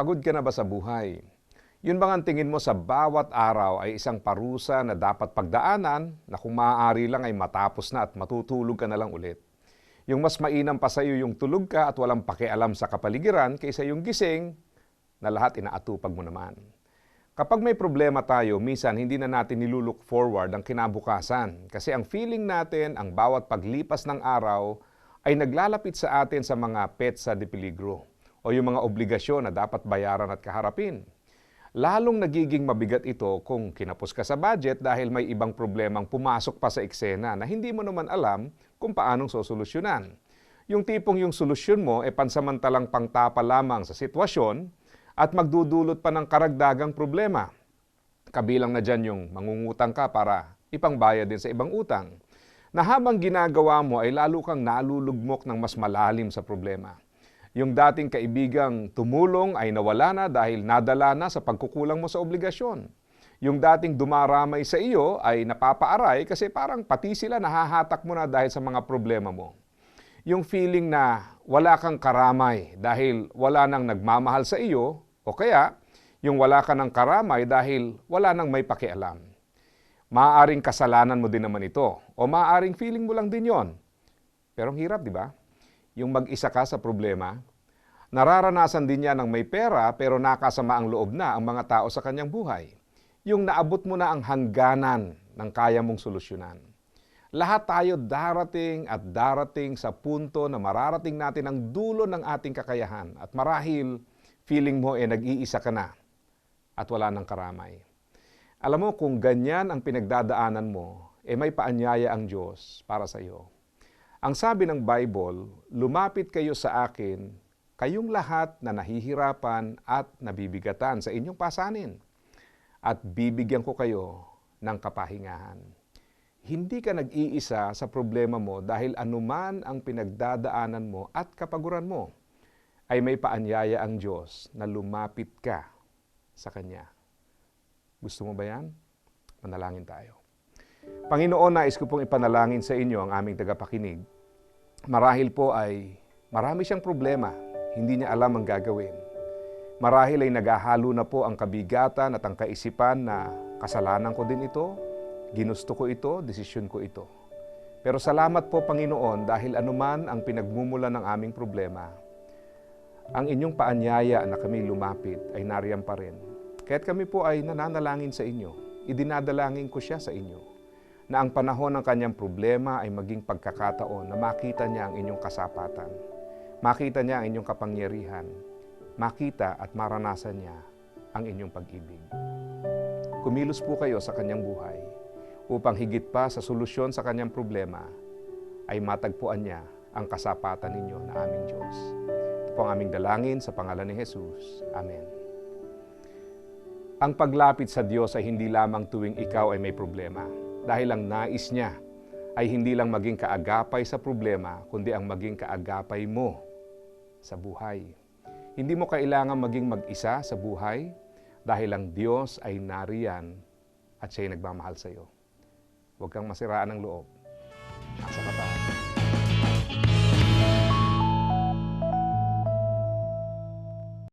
Pagod ka na ba sa buhay? Yun bang ang tingin mo sa bawat araw ay isang parusa na dapat pagdaanan na kung maaari lang ay matapos na at matutulog ka na lang ulit? Yung mas mainam pa sa iyo yung tulog ka at walang pakialam sa kapaligiran kaysa yung gising na lahat inaatupag mo naman. Kapag may problema tayo, minsan hindi na natin nilulook forward ang kinabukasan kasi ang feeling natin ang bawat paglipas ng araw ay naglalapit sa atin sa mga petsa de peligro o yung mga obligasyon na dapat bayaran at kaharapin. Lalong nagiging mabigat ito kung kinapos ka sa budget dahil may ibang problemang pumasok pa sa eksena na hindi mo naman alam kung paanong sosolusyonan. Yung tipong yung solusyon mo ay pansamantalang pangtapa lamang sa sitwasyon at magdudulot pa ng karagdagang problema. Kabilang na dyan yung mangungutang ka para ipangbayad din sa ibang utang. Na habang ginagawa mo ay lalo kang nalulugmok ng mas malalim sa problema. Yung dating kaibigang tumulong ay nawala na dahil nadala na sa pagkukulang mo sa obligasyon. Yung dating dumaramay sa iyo ay napapaaray kasi parang pati sila nahahatak mo na dahil sa mga problema mo. Yung feeling na wala kang karamay dahil wala nang nagmamahal sa iyo o kaya yung wala ka ng karamay dahil wala nang may pakialam. Maaaring kasalanan mo din naman ito o maaaring feeling mo lang din yon. Pero ang hirap, di ba? yung mag-isa ka sa problema, nararanasan din niya ng may pera pero nakasama ang loob na ang mga tao sa kanyang buhay. Yung naabot mo na ang hangganan ng kaya mong solusyonan. Lahat tayo darating at darating sa punto na mararating natin ang dulo ng ating kakayahan at marahil feeling mo eh nag-iisa ka na at wala ng karamay. Alam mo kung ganyan ang pinagdadaanan mo, eh may paanyaya ang Diyos para sa iyo. Ang sabi ng Bible, lumapit kayo sa akin, kayong lahat na nahihirapan at nabibigatan sa inyong pasanin, at bibigyan ko kayo ng kapahingahan. Hindi ka nag-iisa sa problema mo dahil anuman ang pinagdadaanan mo at kapaguran mo, ay may paanyaya ang Diyos na lumapit ka sa Kanya. Gusto mo ba yan? Manalangin tayo. Panginoon, nais ko pong ipanalangin sa inyo ang aming tagapakinig. Marahil po ay marami siyang problema, hindi niya alam ang gagawin. Marahil ay naghahalo na po ang kabigatan at ang kaisipan na kasalanan ko din ito, ginusto ko ito, desisyon ko ito. Pero salamat po Panginoon dahil anuman ang pinagmumula ng aming problema, ang inyong paanyaya na kami lumapit ay nariyan pa rin. Kaya't kami po ay nananalangin sa inyo. Idinadalangin ko siya sa inyo na ang panahon ng kanyang problema ay maging pagkakataon na makita niya ang inyong kasapatan, makita niya ang inyong kapangyarihan, makita at maranasan niya ang inyong pag-ibig. Kumilos po kayo sa kanyang buhay upang higit pa sa solusyon sa kanyang problema ay matagpuan niya ang kasapatan ninyo na aming Diyos. Ito po ang aming dalangin sa pangalan ni Jesus. Amen. Ang paglapit sa Diyos ay hindi lamang tuwing ikaw ay may problema dahil ang nais niya ay hindi lang maging kaagapay sa problema, kundi ang maging kaagapay mo sa buhay. Hindi mo kailangan maging mag-isa sa buhay dahil ang Diyos ay nariyan at siya'y nagmamahal sa iyo. Huwag kang masiraan ng loob. Asa ka pa?